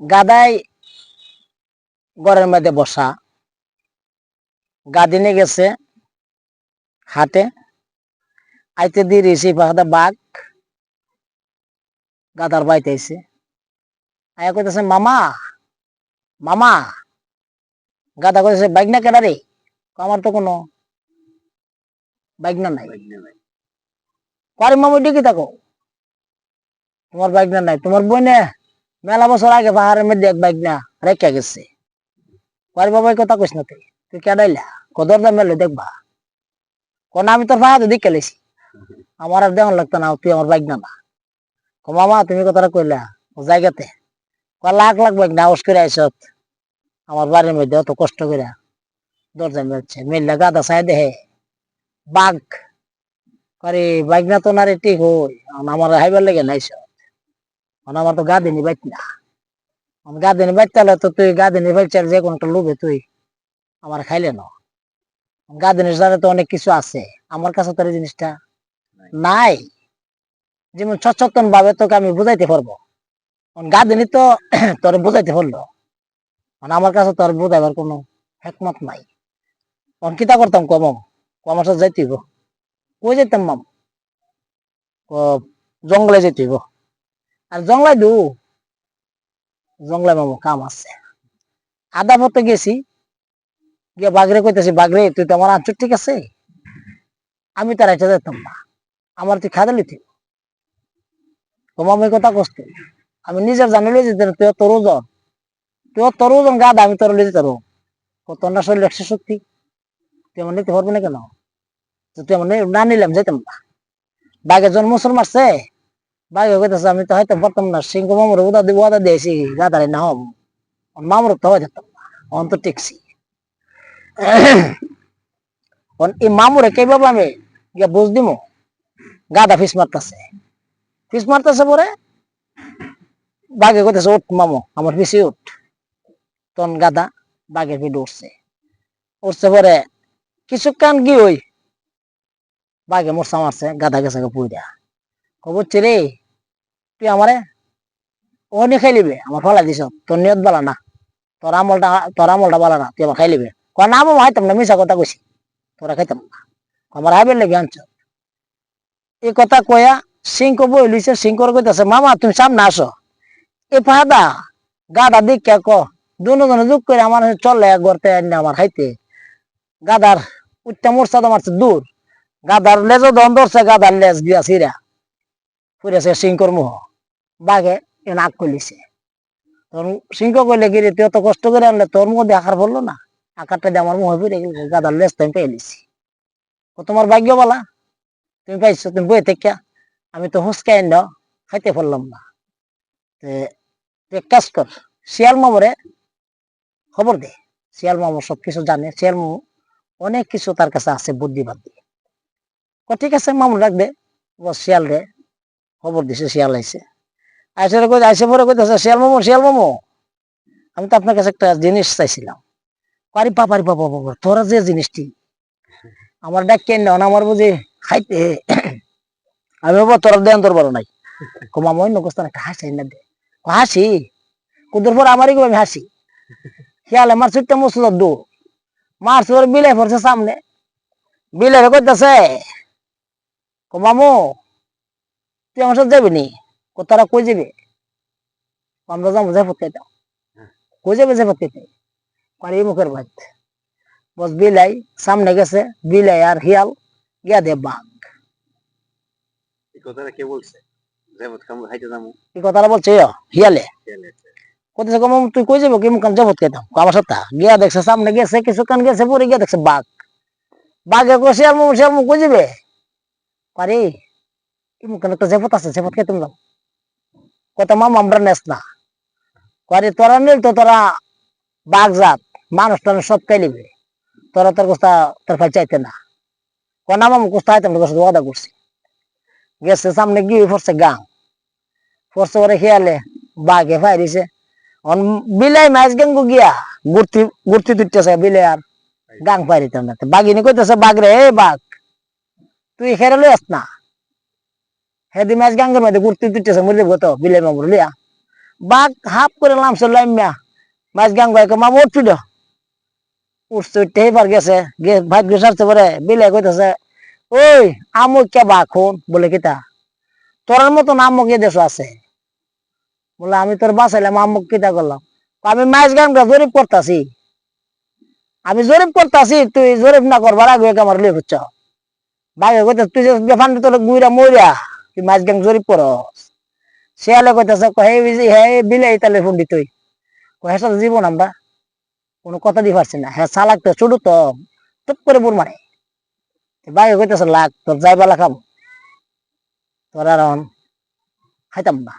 গাদাই ঘরের মধ্যে বসা। গাদিনে গেছে হাটে। আইতে দিয়ে রেসি পাহাদা বাঘ গাদার বাইতে আইছে। আয়া কইতেছে, মামা মামা। গাদা কইতেছে বাইক না কেডা রে? আমার তো কোনো বাইক না নাই। কারে মামা ডিকি থাকো। তোমার বাইক না নাই, তোমার বইনে মেলা বছর আগে পাহাড়ের মধ্যে এক বাইক না রেখে গেছে। কারে বাবাই কথা কইস না তুই। তুই কেডাইলা কদর দাম মেলে দেখবা। কোন আমি তোর পাহাড়ে দেখে লেছি আমার আর দেওয়ান লাগতো না, তুই আমার বাইক না না। মামা, তুমি কথাটা কইলা, ও জায়গাতে। লাখ লাখ বাইক না আউস করে আমার বাড়ির মধ্যে অত কষ্ট করে। দরজা মেলছে, মেললে গাদা চাই দেহে। বাঘ। করে, বাইক না তো না রে, ঠিক হই। আমার হাইবার লেগে নাই সব আমার তো গা দিনি বাইক না। আমি গা দিনি বাইক তাহলে তো তুই গা দিনি বাইক চাল যে কোনটা লোভে তুই, আমার খাইলে না। গা দিনির সাথে তো অনেক কিছু আছে, আমার কাছে তো এই জিনিসটা নাই। যেমন সচেতন ভাবে তোকে আমি বুঝাইতে পারব। গা দিনি তো তোর বুঝাইতে পারল। মানে আমার কাছে তোর বুঝাইবার কোনো হেকমত নাই। তখন কিতা করতাম কম কমার সাথে যাইতে হইব। কই যেতাম মাম? জঙ্গলে যেতে হইব। আর জঙ্গলাই দু। জঙ্গলে মামু কাম আছে। আদা পথে গেছি। গিয়ে বাগরে কইতেছি বাগরে তুই তো আমার আঞ্চল ঠিক আছে? আমি তার এটা যেতাম না। আমার তুই খাদা লিথি ও মামু এই কথা কষ্ট আমি নিজের জানিলে যেতে তুই তোর ওজন তুই তোর ওজন গাদা, আমি তোর লিতে তোর কত না শরীর একশো শক্তি। তুই আমার নিতে পারবি না কেন? তুই আমার নি- নিলাম যেতাম না। বাঘের জন্ম মারছে। বাঘে কইতেছে আমি তো হয়তো পারতাম না, সিংহ মামুর উদা দিব উদা দিয়েছি গাদারে না হম। মামুর তো হয় যেতাম অন তো অন এই মামুরে কে বাবা আমি গিয়া বুঝ দিমু? গাদা ফিস মারতাছে। ফিস মারতাছে পরে বাঘে কইতেছে, উঠ মামু, আমার পিছিয়ে উঠ। তন গাদা বাঘের পিঠে উঠছে। উঠছে পরে কিছুক্ষণ কি ওই বাঘে মরসা মারছে গাদা গেছে পুইরা। খবর রে তুই আমারে ওখানে খাই লিবে আমার ফলা দিছ। তোর নিয়ত বালা না। তোর আমলটা তোর আমলটা বালা না। তুই আমার খাই লিবে। কয় না আমি হাইতাম না মিশা কথা কইছি তোরা খাইতাম না আমার হাইবেন লেগে আনছ। এই কথা কয়া সিংহ বই লইছে সিংহর কইতাছে মামা, তুমি সামনে আসো এ ফাদা, গাদা দিক কে। ক দুজনে যুগ করে আমার চলে গড়তে আনি আমার খাইতে। গাদার উঠতে মোরসা তো মারছে দূর গাদার লেজও দন ধরছে গাদার লেজ দিয়া সিরা ফুরেছে সিংকর মুহ বাঘে এ নাক কলিছে তোর সিংহ কইলে গিরে তুই অত কষ্ট করে আনলে তোর মধ্যে আকার বলল না? আকারটা দিয়ে আমার মুহে ফিরে গেছে গাদার লেজ তো আমি পেয়ে ও তোমার ভাগ্য বলা তুমি পাইছো, তুমি বই থেকে আমি তো হুসকে আইন খাইতে পারলাম না। তুই কাজ কর, শিয়াল মামরে খবর দে, শিয়াল মামু সবকিছু জানে, শিয়াল মামু অনেক কিছু তার কাছে আছে বুদ্ধি বাদ্ধি ক, ঠিক আছে, মামু রাখবে শিয়াল রে, খবর দিছে, শিয়াল আইছে। আইসে রে কই আইসে পরে কইতেছে, শিয়াল মামু শিয়াল মামু। আমি তো আপনার কাছে একটা জিনিস চাইছিলাম। পারি পা, পারি পাপা পাপা তোরা যে জিনিসটি আমার ডাক কেন না, আমার বুঝি খাইতে আমি বাবা তোরা দেন তোর বড় নাই। কমা নকস্তান একটা হাসি না দে। হাসি? কুদুর পর আমারই আমি হাসি। খেয়ালে আমার ছোট্ট মুসুদার দু মারছে ওর বিলাই পড়ছে সামনে। বিলাই কইতাছে, কো মামু, তুই আমার সাথে যাবি নি? তারা কই যাবে। আমরা যাব যাই পড়তে দাও কই যাবে যাই পড়তে পারি মুখের ভাত। বস বিলাই সামনে গেছে বিলাই আর হিয়াল গিয়া দে বাঘ। কথাটা কে বলছে? এই কথাটা বলছে হিয়ালে কোথায় কম তুই কই যাব কি মুখান যাবত খেতাম আমার সাথে গিয়া দেখছে সামনে গেছে কিছুক্ষণ গেছে পরে গিয়া দেখছে বাঘ। বাঘে কো শিয়াল মু শিয়াল মু কই যাবে। পারি কি মুখান একটা জেপত আছে জেপত খেতাম যাও কত মাম আমরা নেস না। পারি তোরা নিল তো তোরা বাঘ জাত, মানুষ টানুষ সব খাই লিবে তোরা তোর কোস্তা তোর ফাই চাইতে না। কোনা মাম কোস্তা আইতাম তোর সাথে ওয়াদা করছি। গেছে সামনে গিয়ে পড়ছে গাং। পড়ছে পরে খেয়ালে বাঘে ফাই দিছে। অন বিলাই মাছ গাঙ্গু গিয়া, গুর্তি গুর্তি তুলতেছে বিলাই আর গাং পাই দিতাম না। বাঘিনী কইতেছে, বাঘ রে বাঘ, তুই খেরে লই আস না। হেদি মাছ গাঙ্গের মধ্যে গুর্তি তুলতেছে মরে গত বিলাই মামুর, লিয়া। বাঘ হাফ করে নামছে লাইমিয়া। মাছ গাং গাইকে মামু উঠছি উঠতে এবার গেছে ভাগ্য সারতে পারে বিলে কইতেছে, ওই, আমু কে বা খুন? বলে কিতা তোর মতন আমুক এ দেশ আছে? বলে, আমি তোর বাঁচাইলাম আমুক কিতা করলাম? আমি মাছ গান জরিপ করতাছি। আমি জরিপ করতাছি, তুই জরিপ না করবার আগে আমার লিয়ে হচ্ছ বাঘে কইতে তুই যে বেফান তোর গুইরা মইরা তুই মাছ গাং জরিপ করস শেয়ালে কইতেছে হে হ্যাঁ বিলাই তালে ফোন তুই কহে সাথে জীবন আমরা কোনো কথা দিয়ে পারছি না। হ্যাঁ চালাক তো ছোট তো টুপ করে বুড় মারে বাঘে কইতেছে লাগ তোর যাইবা লাখাম তোর আর খাইতাম না